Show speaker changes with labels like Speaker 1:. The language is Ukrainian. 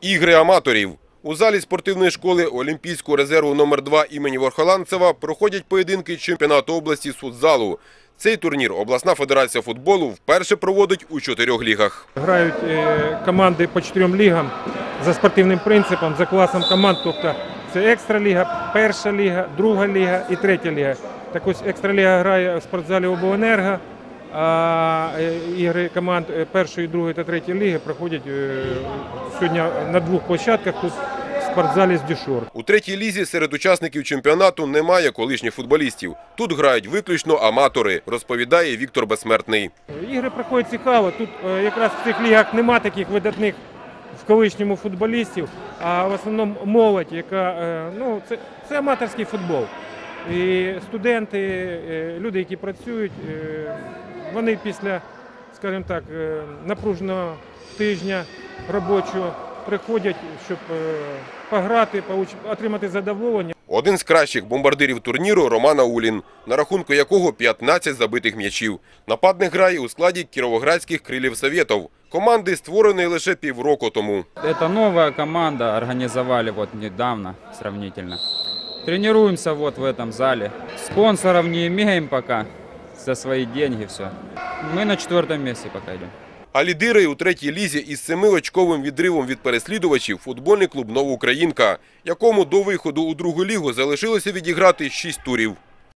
Speaker 1: Ігри аматорів. У залі спортивної школи Олімпійського резерву номер 2 імені Верхоланцева проходять поєдинки чемпіонату області з футзалу. Цей турнір обласна федерація футболу вперше проводить у чотирьох лігах.
Speaker 2: Грають е, команди по чотирьом лігам за спортивним принципом, за класом команд. Тобто це екстра ліга, перша ліга, друга ліга і третя ліга. Так ось екстра ліга грає в спортзалі обленерго, а е, ігри команд е, першої, другої та третьої ліги проходять е, сьогодні на двох площадках тут в спортзалі з Дюшор.
Speaker 1: У третій лізі серед учасників чемпіонату немає колишніх футболістів. Тут грають виключно аматори, розповідає Віктор Безсмертний.
Speaker 2: Ігри проходять цікаво. Тут якраз в цих лігах нема таких видатних в колишньому футболістів, а в основному молодь, яка ну це, це аматорський футбол. І студенти, люди, які працюють, вони після, скажімо так, е, напруженого тижня робочого приходять, щоб е, пограти, отримати задоволення.
Speaker 1: Один з кращих бомбардирів турніру Роман Аулін, на рахунку якого 15 забитих м'ячів. Нападник грає у складі кіровоградських крилів Совєтов. Команди створеної лише півроку тому.
Speaker 3: Это новая команда, организовали вот недавно сравнительно. Тренируемся вот в этом зале. Спонсоров не имеем пока, за свої деньги все. Ми на четвертому місці поки йдемо.
Speaker 1: А лідири у третій лізі із семиочковим відривом від переслідувачів футбольний клуб «Новоукраїнка», якому до виходу у другу лігу залишилося відіграти шість турів.